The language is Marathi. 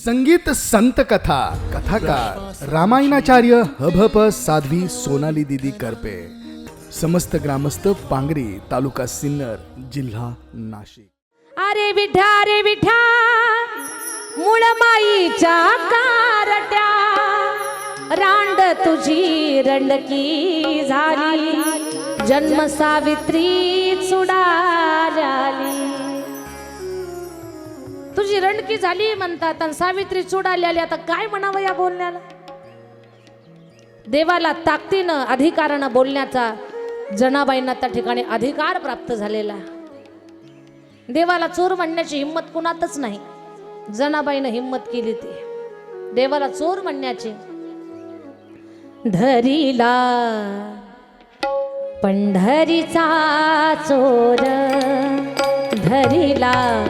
संगीत संत कथा कथाकार रामायणाचार्य हभप साध्वी सोनाली दिदी करपे. समस्त ग्रामस्थ पांगरी तालुका सिन्नर जिल्हा नाशिक. अरे विठा अरे विठा मुळ माईच्या कारट्या. रांड तुझी रंडकी झाली जन्म सावित्री चुडाली. तुझी झाली म्हणतात आणि सावित्री चूड आली. आता काय म्हणावं या बोलण्याला? देवाला ताकदीनं अधिकारानं बोलण्याचा जनाबाईंना त्या ठिकाणी अधिकार प्राप्त झालेला देवाला चोर म्हणण्याची हिंमत कुणातच नाही. जनाबाईनं हिंमत केली ती. देवाला चोर म्हणण्याची. धरीला पंढरीचा चोर. धरीला